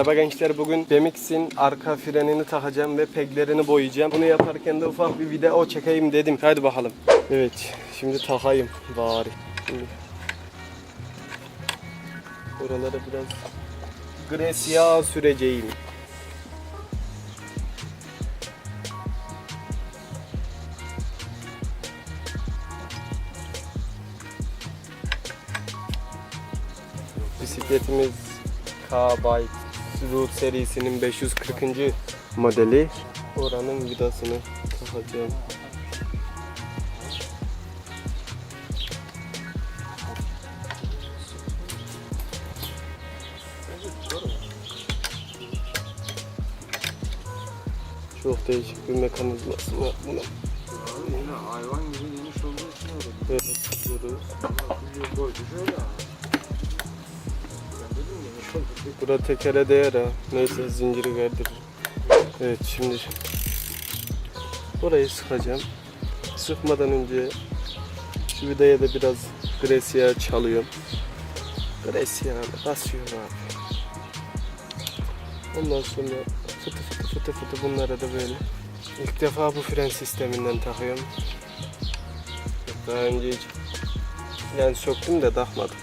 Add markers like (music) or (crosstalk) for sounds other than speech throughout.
Merhaba gençler bugün BMX'in arka frenini takacağım ve peglerini boyayacağım. Bunu yaparken de ufak bir video çekeyim dedim. Hadi bakalım. Evet şimdi takayım bari. Şimdi. Buralara biraz gres yağ süreceğim. Bisikletimiz K-Bike Route serisinin 540. modeli. Oranın vidasını takacağım. Çok değişik bir mekanizması var bunun. Hayvan gibi geniş olduğu için öyle. Evet. Bir boyutu şöyle Bura tekere değer ha. Neyse zinciri verdirir. Evet şimdi burayı sıkacağım. Sıkmadan önce şu vidaya da biraz gres yağı çalıyorum. Gres yağını basıyorum abi. Ondan sonra fıtı fıtı fıtı fıtı bunlara da böyle. İlk defa bu fren sisteminden takıyorum. Daha önce hiç yani söktüm de takmadım.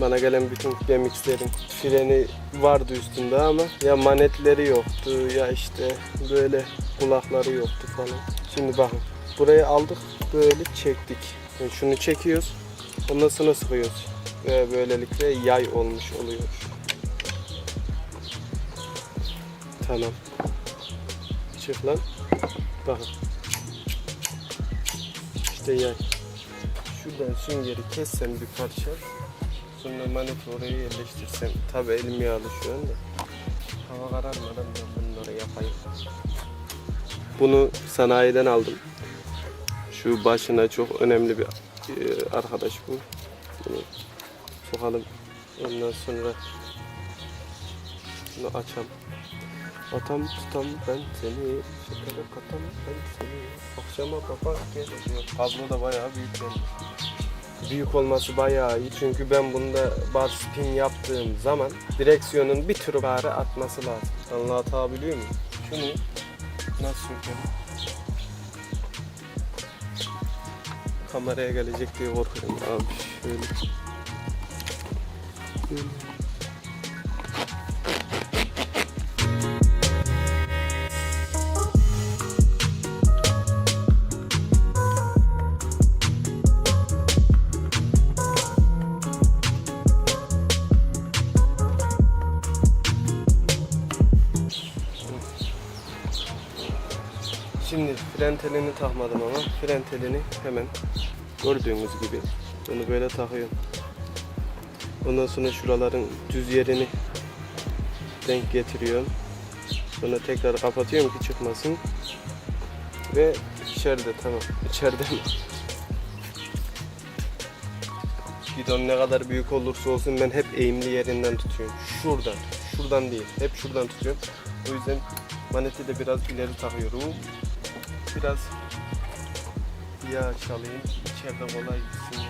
Bana gelen bütün BMX'lerin freni vardı üstünde ama ya manetleri yoktu ya işte böyle kulakları yoktu falan. Şimdi bakın burayı aldık böyle çektik. Yani şunu çekiyoruz ondan sonra sıkıyoruz. Ve böylelikle yay olmuş oluyor. Tamam. Çık lan. Bakın. İşte yay. Şuradan süngeri kessem bir parça. Sonra maneti oraya yerleştirsem. Tabi elim yağlı şu anda. Hava kararmadan ben bunları yapayım. Bunu sanayiden aldım. Şu başına çok önemli bir e, arkadaş bu. Bunu sokalım. Ondan sonra bunu açalım. Atam tutam ben seni, şekere katam ben seni. Akşama kapat gel diyor. Kablo da bayağı büyük benim büyük olması bayağı iyi. Çünkü ben bunda bar spin yaptığım zaman direksiyonun bir tür bari atması lazım. Anlatabiliyor muyum? Şunu nasıl sökelim? Kameraya gelecek diye korkuyorum abi. Şöyle. Şöyle. Şimdi fren telini takmadım ama fren telini hemen gördüğünüz gibi bunu böyle takıyorum. Ondan sonra şuraların düz yerini denk getiriyorum. Sonra tekrar kapatıyorum ki çıkmasın. Ve içeride tamam. İçeride mi? Gidon ne kadar büyük olursa olsun ben hep eğimli yerinden tutuyorum. Şuradan. Şuradan değil. Hep şuradan tutuyorum. O yüzden maneti de biraz ileri takıyorum. Biraz yağ çalayım. İçeride kolay gitsin.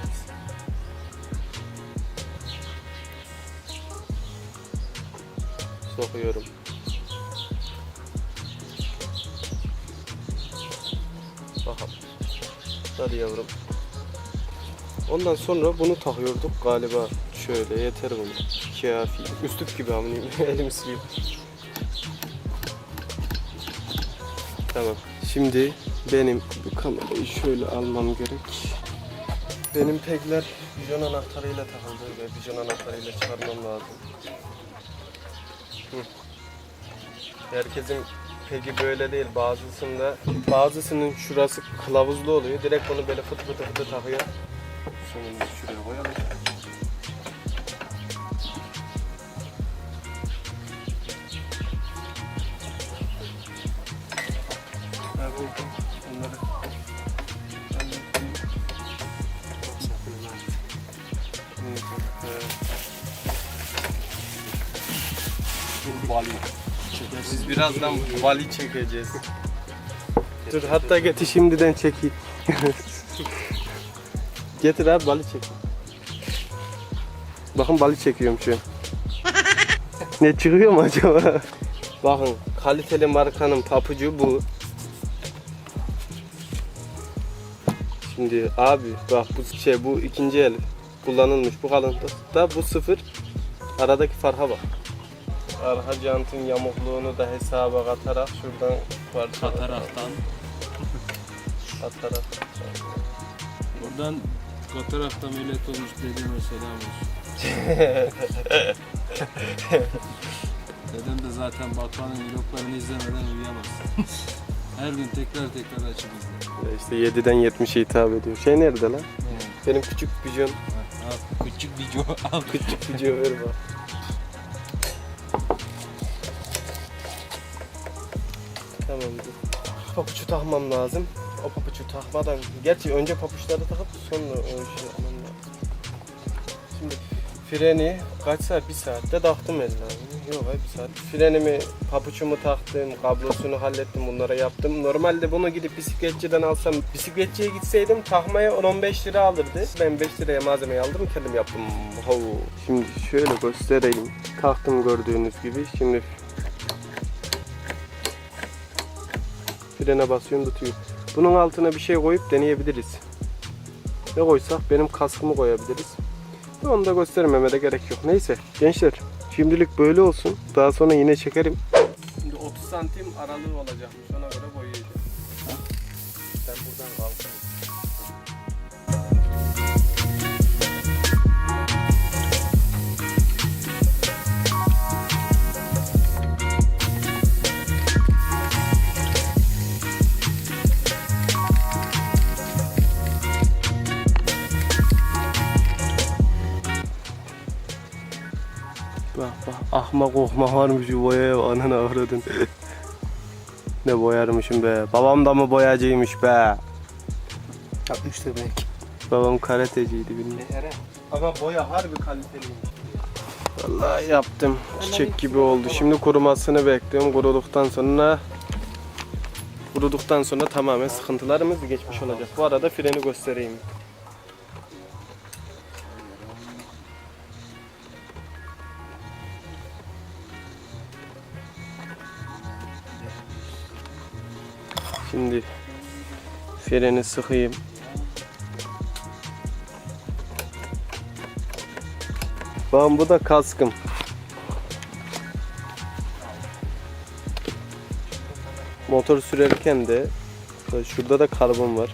Sokuyorum. Bakalım. Hadi yavrum. Ondan sonra bunu takıyorduk galiba. Şöyle yeter bunu. Kafi. Üstlük gibi amınıyım. (laughs) Elim sileyim. Tamam. Şimdi benim bu kamerayı şöyle almam gerek. Benim pegler bijon anahtarıyla takıldı ve bijon anahtarıyla çıkarmam lazım. Hı. Herkesin pegi böyle değil. Bazısında bazısının şurası kılavuzlu oluyor. Direkt onu böyle fıt fıt fıt takıyor. Sonunda şuraya koyalım. Bali. Biz birazdan vali çekeceğiz. Dur hatta getir şimdiden çekeyim. (laughs) getir abi vali çek. Bakın balı çekiyorum şu an. (laughs) Ne çıkıyor mu acaba? Bakın kaliteli markanın papucu bu. Şimdi abi bak bu şey bu ikinci el kullanılmış bu kalınlıkta bu sıfır. Aradaki farka bak. Arka jantın yamukluğunu da hesaba katarak şuradan parça Kataraktan. katarak. Buradan katarakta ameliyat olmuş dedeme selam olsun. (laughs) Dedem de zaten Batuhan'ın vloglarını izlemeden uyuyamaz. (laughs) Her gün tekrar tekrar açıp izler. Ya İşte 7'den 70'e hitap ediyor. Şey nerede lan? Benim küçük. Al, küçük video (laughs) al. Küçük video ver bak. Tamamdır. Papuçu takmam lazım. O papuçu takmadan, gerçi önce papuçları takıp sonra o işi yapmam lazım. Şimdi freni kaç saat? Bir saatte taktım eline. Yok bir saat. Frenimi, papuçumu taktım, kablosunu hallettim, bunlara yaptım. Normalde bunu gidip bisikletçiden alsam, bisikletçiye gitseydim takmaya 10-15 lira alırdı. Ben 5 liraya malzemeyi aldım, kendim yaptım. Ho. Şimdi şöyle göstereyim. Taktım gördüğünüz gibi. Şimdi frene basıyorum tutuyor. Bunun altına bir şey koyup deneyebiliriz. Ne koysak benim kaskımı koyabiliriz. Da Onu da göstermeme de gerek yok. Neyse gençler şimdilik böyle olsun. Daha sonra yine çekerim. Şimdi 30 santim aralığı olacakmış. Ona göre boyayacağım. Ben buradan kalkayım. Ahmak okma varmış boyaya bak, ananı avradın. ne boyarmışım be. Babam da mı boyacıymış be. Yapmıştır belki. Babam karateciydi bilmiyorum. Ama boya harbi kaliteliymiş. Vallahi yaptım. Çiçek gibi oldu. Şimdi kurumasını bekliyorum. Kuruduktan sonra kuruduktan sonra tamamen sıkıntılarımız geçmiş olacak. Bu arada freni göstereyim. Şimdi freni sıkayım. Bu da kaskım. Motor sürerken de şurada da karbon var.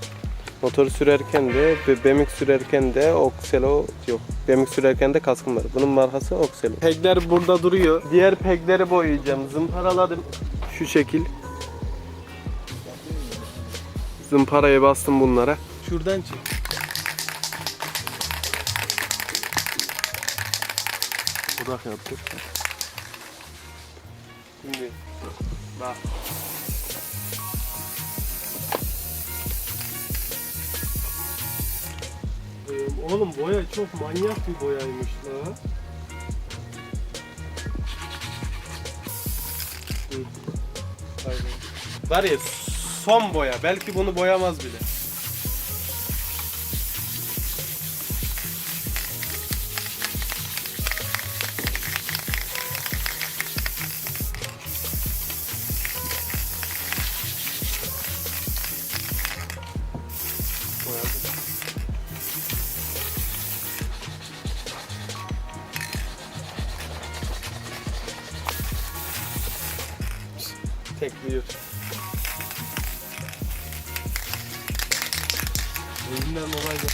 Motor sürerken de ve bemik sürerken de Oxelo yok. Bemik sürerken de kaskım var. Bunun markası Oxelo. Pegler burada duruyor. Diğer pegleri boyayacağım. Zımparaladım. Şu şekil. Zımparayı bastım bunlara. Şuradan çek. Odak yaptık. Şimdi bak. Ee, Oğlum boya çok manyak bir boyaymış la. Var ya son boya. Belki bunu boyamaz bile. Boyadı. Tekliyor. Elimden olay adam.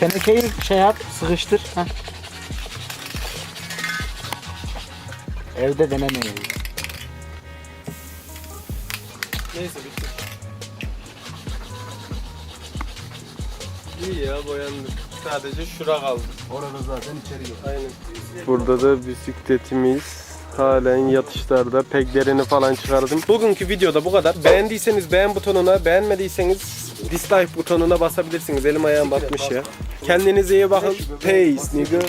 Tenekeyi şey yap, sıkıştır. Heh. Evde denemeyin. Neyse bitti. İyi ya boyandı. Sadece şura kaldı. Orada zaten içeri yok. Aynen. Burada da bisikletimiz halen yatışlarda peglerini falan çıkardım. Bugünkü videoda bu kadar. Beğendiyseniz beğen butonuna, beğenmediyseniz dislike butonuna basabilirsiniz. Elim ayağım batmış ya. Kendinize iyi bakın. Peace nigga.